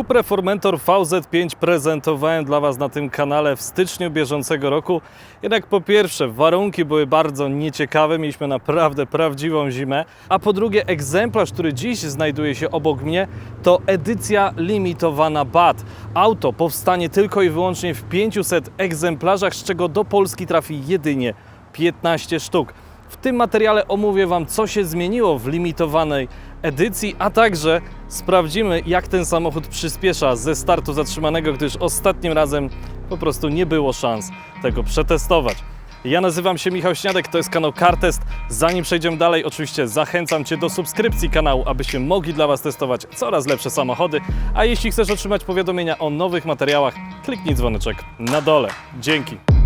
Cupra Formentor VZ5 prezentowałem dla Was na tym kanale w styczniu bieżącego roku. Jednak po pierwsze, warunki były bardzo nieciekawe, mieliśmy naprawdę prawdziwą zimę. A po drugie, egzemplarz, który dziś znajduje się obok mnie, to edycja limitowana BAT. Auto powstanie tylko i wyłącznie w 500 egzemplarzach, z czego do Polski trafi jedynie 15 sztuk. W tym materiale omówię Wam, co się zmieniło w limitowanej edycji, a także sprawdzimy, jak ten samochód przyspiesza ze startu zatrzymanego, gdyż ostatnim razem po prostu nie było szans tego przetestować. Ja nazywam się Michał Śniadek, to jest kanał CarTest. Zanim przejdziemy dalej, oczywiście zachęcam Cię do subskrypcji kanału, abyśmy mogli dla Was testować coraz lepsze samochody. A jeśli chcesz otrzymać powiadomienia o nowych materiałach, kliknij dzwoneczek na dole. Dzięki.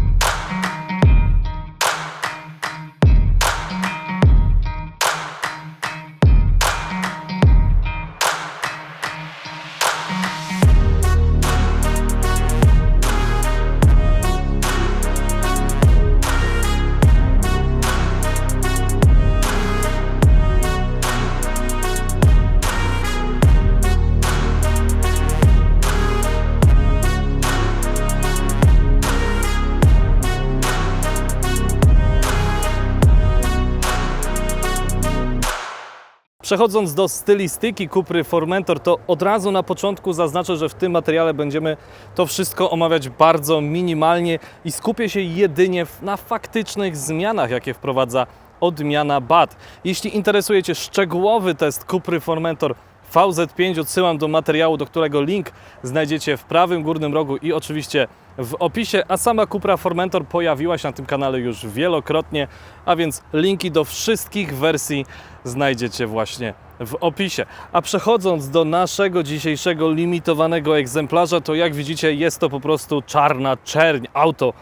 Przechodząc do stylistyki Cupry Formentor, to od razu na początku zaznaczę, że w tym materiale będziemy to wszystko omawiać bardzo minimalnie i skupię się jedynie na faktycznych zmianach, jakie wprowadza odmiana BAT. Jeśli interesuje Cię szczegółowy test Cupry Formentor VZ5, odsyłam do materiału, do którego link znajdziecie w prawym górnym rogu i oczywiście w opisie, a sama Cupra Formentor pojawiła się na tym kanale już wielokrotnie, a więc linki do wszystkich wersji znajdziecie właśnie w opisie. A przechodząc do naszego dzisiejszego limitowanego egzemplarza, to jak widzicie jest to po prostu czarna czerń. Auto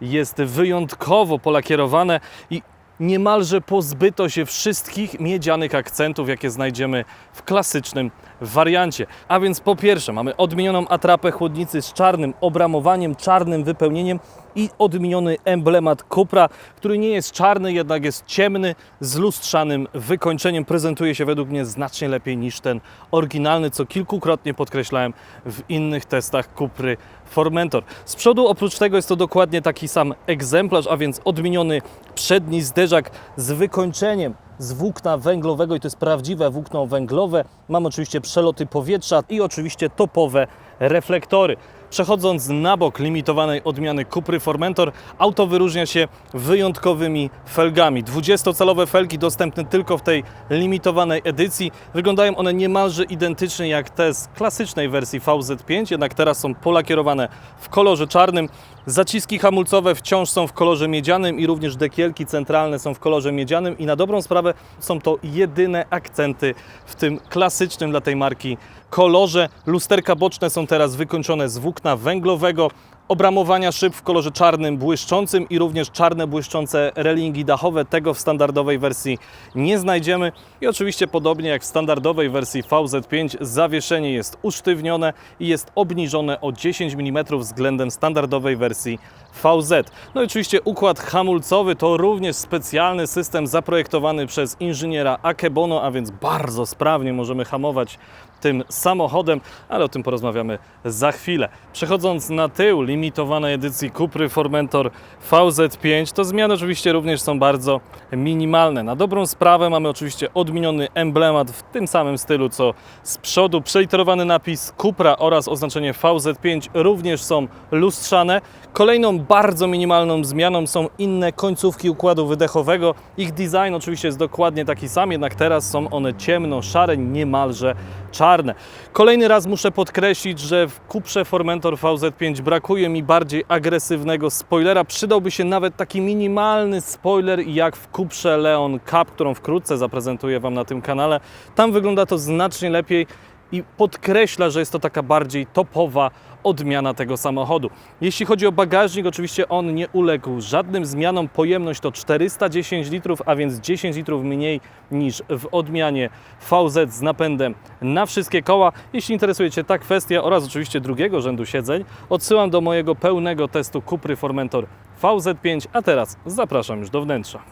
jest wyjątkowo polakierowane i niemalże pozbyto się wszystkich miedzianych akcentów, jakie znajdziemy w klasycznym wariancie. A więc po pierwsze mamy odmienioną atrapę chłodnicy z czarnym obramowaniem, czarnym wypełnieniem i odmieniony emblemat Cupra, który nie jest czarny, jednak jest ciemny, z lustrzanym wykończeniem. Prezentuje się według mnie znacznie lepiej niż ten oryginalny, co kilkukrotnie podkreślałem w innych testach Cupry Formentor. Z przodu oprócz tego jest to dokładnie taki sam egzemplarz, a więc odmieniony przedni zderzak z wykończeniem z włókna węglowego i to jest prawdziwe włókno węglowe. Mam oczywiście przeloty powietrza i oczywiście topowe reflektory. Przechodząc na bok limitowanej odmiany Cupry Formentor, auto wyróżnia się wyjątkowymi felgami. 20-calowe felgi dostępne tylko w tej limitowanej edycji. Wyglądają one niemalże identycznie jak te z klasycznej wersji VZ5, jednak teraz są polakierowane w kolorze czarnym. Zaciski hamulcowe wciąż są w kolorze miedzianym i również dekielki centralne są w kolorze miedzianym i na dobrą sprawę są to jedyne akcenty w tym klasycznym dla tej marki kolorze. Lusterka boczne są teraz wykończone z włókna węglowego. Obramowania szyb w kolorze czarnym błyszczącym i również czarne błyszczące relingi dachowe. Tego w standardowej wersji nie znajdziemy. I oczywiście podobnie jak w standardowej wersji VZ5 zawieszenie jest usztywnione i jest obniżone o 10 mm względem standardowej wersji VZ. No i oczywiście układ hamulcowy to również specjalny system zaprojektowany przez inżyniera Akebono, a więc bardzo sprawnie możemy hamować tym samochodem, ale o tym porozmawiamy za chwilę. Przechodząc na tył limitowanej edycji Cupry Formentor VZ5, to zmiany oczywiście również są bardzo minimalne. Na dobrą sprawę mamy oczywiście odmieniony emblemat w tym samym stylu co z przodu. Przeliterowany napis Cupra oraz oznaczenie VZ5 również są lustrzane. Kolejną bardzo minimalną zmianą są inne końcówki układu wydechowego. Ich design oczywiście jest dokładnie taki sam, jednak teraz są one ciemno-szare, niemalże czarne. Kolejny raz muszę podkreślić, że w Cuprze Formentor VZ5 brakuje mi bardziej agresywnego spoilera. Przydałby się nawet taki minimalny spoiler jak w Cuprze Leon Cup, którą wkrótce zaprezentuję Wam na tym kanale. Tam wygląda to znacznie lepiej i podkreśla, że jest to taka bardziej topowa odmiana tego samochodu. Jeśli chodzi o bagażnik, oczywiście on nie uległ żadnym zmianom. Pojemność to 410 litrów, a więc 10 litrów mniej niż w odmianie VZ z napędem na wszystkie koła. Jeśli interesuje Cię ta kwestia oraz oczywiście drugiego rzędu siedzeń, odsyłam do mojego pełnego testu Cupry Formentor VZ5, a teraz zapraszam już do wnętrza.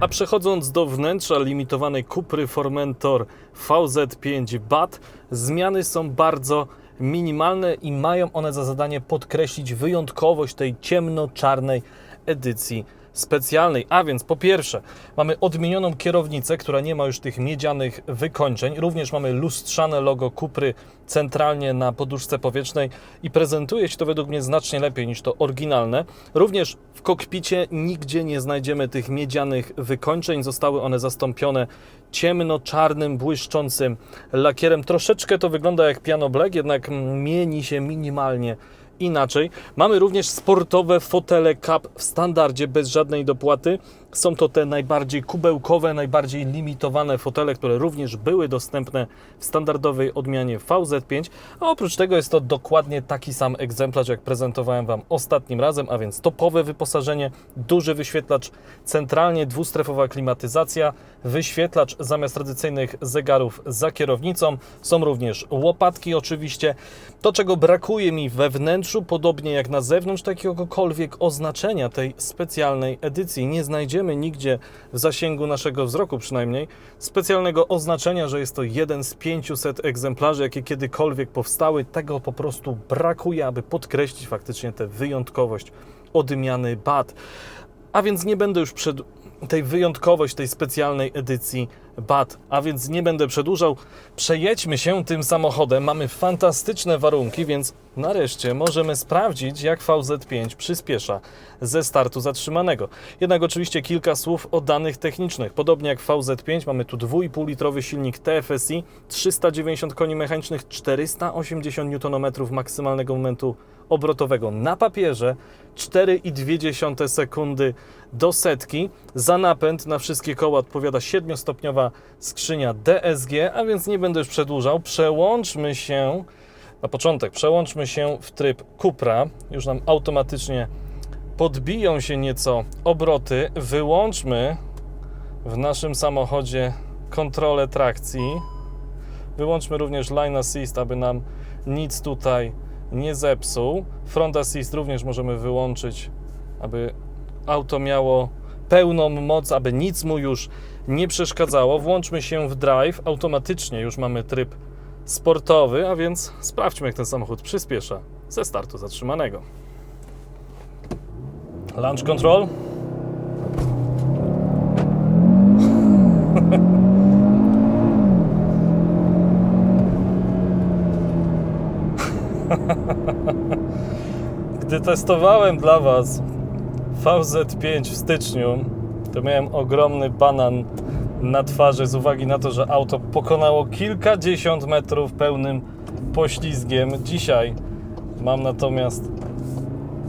A przechodząc do wnętrza limitowanej Cupry Formentor VZ5 BAT, zmiany są bardzo minimalne i mają one za zadanie podkreślić wyjątkowość tej ciemno-czarnej edycji specjalnej. A więc po pierwsze, mamy odmienioną kierownicę, która nie ma już tych miedzianych wykończeń. Również mamy lustrzane logo Kupry centralnie na poduszce powietrznej i prezentuje się to według mnie znacznie lepiej niż to oryginalne. Również w kokpicie nigdzie nie znajdziemy tych miedzianych wykończeń. Zostały one zastąpione ciemno-czarnym, błyszczącym lakierem. Troszeczkę to wygląda jak piano black, jednak mieni się minimalnie inaczej. Mamy również sportowe fotele Cup w standardzie bez żadnej dopłaty. Są to te najbardziej kubełkowe, najbardziej limitowane fotele, które również były dostępne w standardowej odmianie VZ5. A oprócz tego jest to dokładnie taki sam egzemplarz, jak prezentowałem Wam ostatnim razem, a więc topowe wyposażenie, duży wyświetlacz centralnie, dwustrefowa klimatyzacja, wyświetlacz zamiast tradycyjnych zegarów za kierownicą. Są również łopatki oczywiście. To, czego brakuje mi we wnętrzu, podobnie jak na zewnątrz, jakiegokolwiek oznaczenia tej specjalnej edycji. Nie znajdziemy nigdzie w zasięgu naszego wzroku przynajmniej specjalnego oznaczenia, że jest to jeden z 500 egzemplarzy, jakie kiedykolwiek powstały. Tego po prostu brakuje, aby podkreślić faktycznie tę wyjątkowość odmiany BAT. A więc nie będę już przed tej wyjątkowość tej specjalnej edycji BAT, a więc nie będę przedłużał. Przejedźmy się tym samochodem. Mamy fantastyczne warunki, więc nareszcie możemy sprawdzić, jak VZ5 przyspiesza ze startu zatrzymanego. Jednak oczywiście kilka słów o danych technicznych. Podobnie jak VZ5 mamy tu 2,5 litrowy silnik TFSI, 390 koni mechanicznych, 480 Nm maksymalnego momentu obrotowego na papierze, 4,2 sekundy do setki. Za napęd na wszystkie koła odpowiada 7-stopniowa skrzynia DSG, a więc nie będę już przedłużał. Przełączmy się, na początek przełączmy się w tryb Cupra. Już nam automatycznie podbiją się nieco obroty. Wyłączmy w naszym samochodzie kontrolę trakcji. Wyłączmy również line assist, aby nam nic tutaj nie zepsuł. Front assist również możemy wyłączyć, aby auto miało pełną moc, aby nic mu już nie przeszkadzało. Włączmy się w drive, automatycznie już mamy tryb sportowy, a więc sprawdźmy jak ten samochód przyspiesza ze startu zatrzymanego. Launch control. Gdy testowałem dla Was VZ5 w styczniu, to miałem ogromny banan na twarzy z uwagi na to, że auto pokonało kilkadziesiąt metrów pełnym poślizgiem. Dzisiaj mam natomiast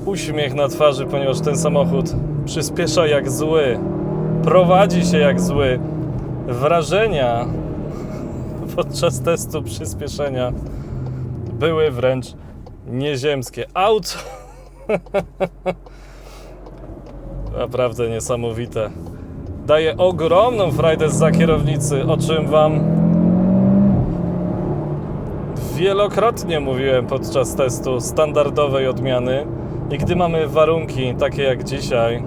uśmiech na twarzy, ponieważ ten samochód przyspiesza jak zły, prowadzi się jak zły. Wrażenia podczas testu przyspieszenia były wręcz nieziemskie. Auto naprawdę niesamowite. Daje ogromną frajdę za kierownicy, o czym Wam wielokrotnie mówiłem podczas testu standardowej odmiany. I gdy mamy warunki takie jak dzisiaj,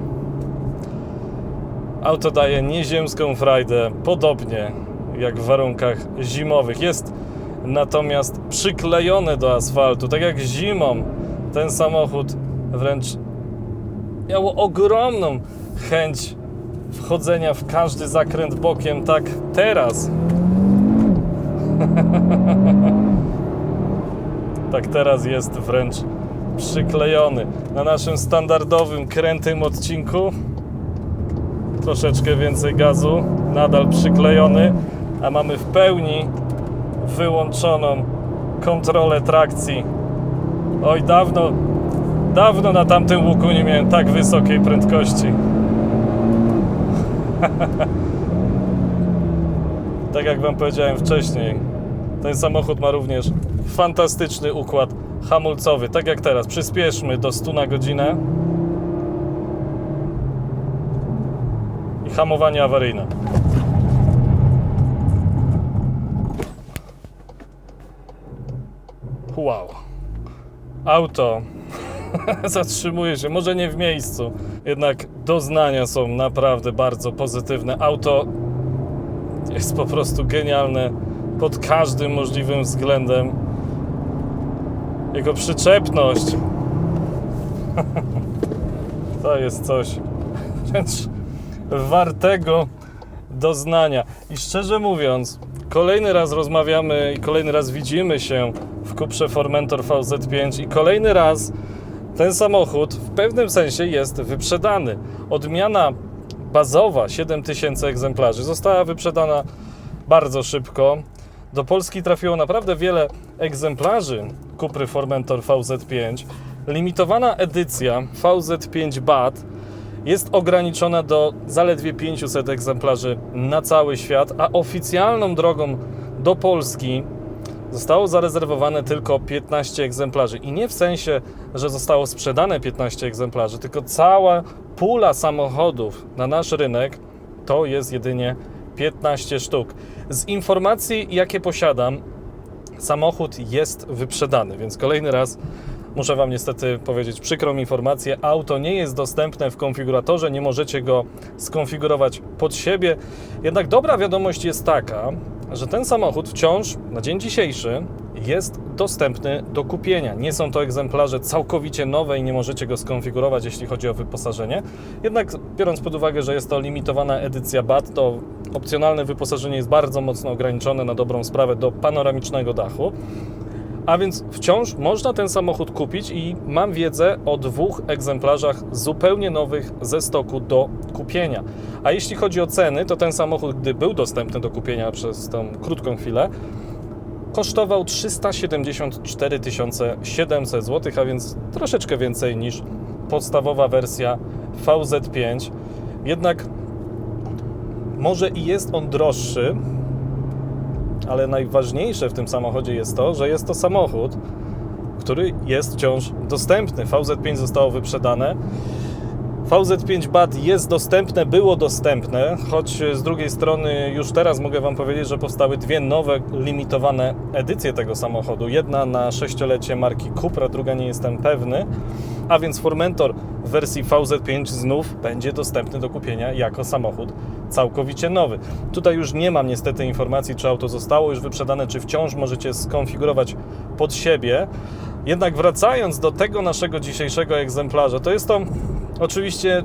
auto daje nieziemską frajdę, podobnie jak w warunkach zimowych. Jest natomiast przyklejone do asfaltu, tak jak zimą. Ten samochód wręcz miało ogromną chęć wchodzenia w każdy zakręt bokiem, tak teraz. tak teraz jest wręcz przyklejony. Na naszym standardowym krętym odcinku troszeczkę więcej gazu, nadal przyklejony, a mamy w pełni wyłączoną kontrolę trakcji. Oj, dawno, dawno na tamtym łuku nie miałem tak wysokiej prędkości. tak jak Wam powiedziałem wcześniej, ten samochód ma również fantastyczny układ hamulcowy. Tak jak teraz, przyspieszmy do 100 na godzinę. I hamowanie awaryjne. Wow. Auto zatrzymuje się, może nie w miejscu, jednak doznania są naprawdę bardzo pozytywne. Auto jest po prostu genialne pod każdym możliwym względem. jego przyczepność. To jest coś wręcz wartego doznania. I szczerze mówiąc, kolejny raz rozmawiamy i kolejny raz widzimy się w Cuprze Formentor VZ5 i kolejny raz ten samochód w pewnym sensie jest wyprzedany. Odmiana bazowa 7000 egzemplarzy została wyprzedana bardzo szybko. Do Polski trafiło naprawdę wiele egzemplarzy Cupry Formentor VZ5. Limitowana edycja VZ5 BAT jest ograniczona do zaledwie 500 egzemplarzy na cały świat, a oficjalną drogą do Polski zostało zarezerwowane tylko 15 egzemplarzy. I nie w sensie, że zostało sprzedane 15 egzemplarzy, tylko cała pula samochodów na nasz rynek to jest jedynie 15 sztuk. Z informacji, jakie posiadam, samochód jest wyprzedany, więc kolejny raz muszę Wam niestety powiedzieć przykrą informację. Auto nie jest dostępne w konfiguratorze, nie możecie go skonfigurować pod siebie. Jednak dobra wiadomość jest taka, że ten samochód wciąż na dzień dzisiejszy jest dostępny do kupienia. Nie są to egzemplarze całkowicie nowe i nie możecie go skonfigurować, jeśli chodzi o wyposażenie. Jednak biorąc pod uwagę, że jest to limitowana edycja BAT, to opcjonalne wyposażenie jest bardzo mocno ograniczone na dobrą sprawę do panoramicznego dachu. A więc wciąż można ten samochód kupić i mam wiedzę o dwóch egzemplarzach zupełnie nowych ze stoku do kupienia. A jeśli chodzi o ceny, to ten samochód, gdy był dostępny do kupienia przez tą krótką chwilę, kosztował 374 700 zł, a więc troszeczkę więcej niż podstawowa wersja VZ5. Jednak może i jest on droższy, ale najważniejsze w tym samochodzie jest to, że jest to samochód, który jest wciąż dostępny. VZ5 zostało wyprzedane. VZ5 BAT jest dostępne, było dostępne, choć z drugiej strony już teraz mogę Wam powiedzieć, że powstały dwie nowe limitowane edycje tego samochodu. Jedna na sześciolecie marki Cupra, druga nie jestem pewny, a więc Formentor w wersji VZ5 znów będzie dostępny do kupienia jako samochód całkowicie nowy. Tutaj już nie mam niestety informacji, czy auto zostało już wyprzedane, czy wciąż możecie skonfigurować pod siebie. Jednak wracając do tego naszego dzisiejszego egzemplarza, to jest to oczywiście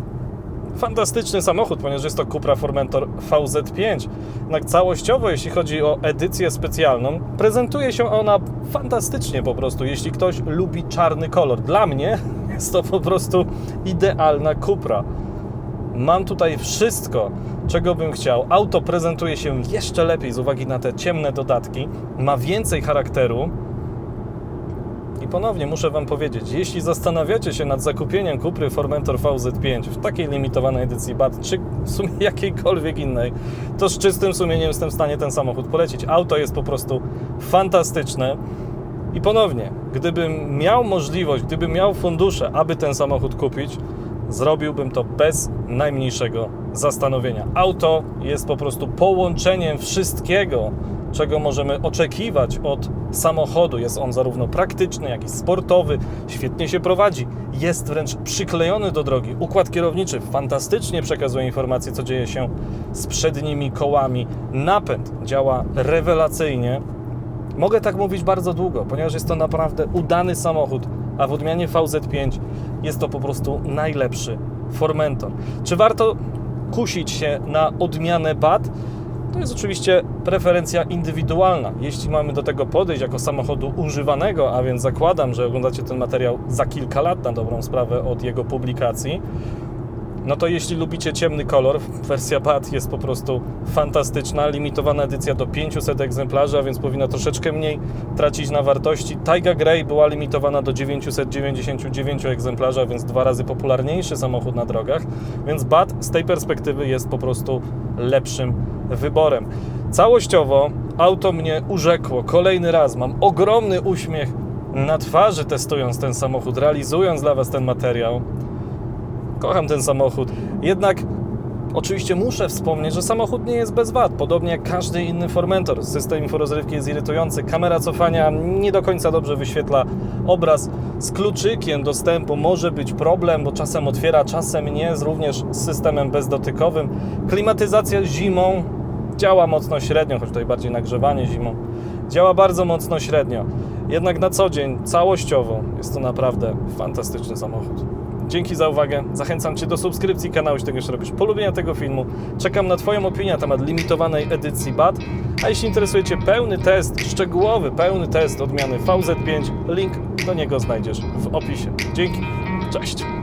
fantastyczny samochód, ponieważ jest to Cupra Formentor VZ5. Jednak całościowo, jeśli chodzi o edycję specjalną, prezentuje się ona fantastycznie po prostu, jeśli ktoś lubi czarny kolor. Dla mnie jest to po prostu idealna Cupra. Mam tutaj wszystko, czego bym chciał. Auto prezentuje się jeszcze lepiej z uwagi na te ciemne dodatki, ma więcej charakteru. Ponownie muszę Wam powiedzieć, jeśli zastanawiacie się nad zakupieniem Cupry Formentor VZ5 w takiej limitowanej edycji BAT, czy w sumie jakiejkolwiek innej, to z czystym sumieniem jestem w stanie ten samochód polecić. Auto jest po prostu fantastyczne. I ponownie, gdybym miał możliwość, gdybym miał fundusze, aby ten samochód kupić, zrobiłbym to bez najmniejszego zastanowienia. Auto jest po prostu połączeniem wszystkiego, czego możemy oczekiwać od samochodu. Jest on zarówno praktyczny, jak i sportowy, świetnie się prowadzi, jest wręcz przyklejony do drogi. Układ kierowniczy fantastycznie przekazuje informacje, co dzieje się z przednimi kołami. Napęd działa rewelacyjnie. Mogę tak mówić bardzo długo, ponieważ jest to naprawdę udany samochód, a w odmianie VZ5 jest to po prostu najlepszy Formentor. Czy warto kusić się na odmianę BAT? To jest oczywiście preferencja indywidualna. Jeśli mamy do tego podejść jako samochodu używanego, a więc zakładam, że oglądacie ten materiał za kilka lat na dobrą sprawę od jego publikacji, no to jeśli lubicie ciemny kolor, wersja BAT jest po prostu fantastyczna. Limitowana edycja do 500 egzemplarzy, a więc powinna troszeczkę mniej tracić na wartości. Taiga Grey była limitowana do 999 egzemplarzy, a więc dwa razy popularniejszy samochód na drogach. Więc BAT z tej perspektywy jest po prostu lepszym wyborem. Całościowo auto mnie urzekło. Kolejny raz mam ogromny uśmiech na twarzy testując ten samochód, realizując dla Was ten materiał. Kocham ten samochód. Jednak oczywiście muszę wspomnieć, że samochód nie jest bez wad. Podobnie jak każdy inny Formentor. System inforozrywki jest irytujący. Kamera cofania nie do końca dobrze wyświetla obraz. Z kluczykiem dostępu może być problem, bo czasem otwiera, czasem nie. Również z systemem bezdotykowym. Klimatyzacja zimą działa mocno średnio, choć tutaj bardziej nagrzewanie zimą. Działa bardzo mocno średnio. Jednak na co dzień, całościowo, jest to naprawdę fantastyczny samochód. Dzięki za uwagę. Zachęcam Cię do subskrypcji kanału, jeśli tego jeszcze robisz, polubienia tego filmu. Czekam na Twoją opinię na temat limitowanej edycji BAT. A jeśli interesuje Cię pełny test, szczegółowy pełny test odmiany VZ5, link do niego znajdziesz w opisie. Dzięki. Cześć.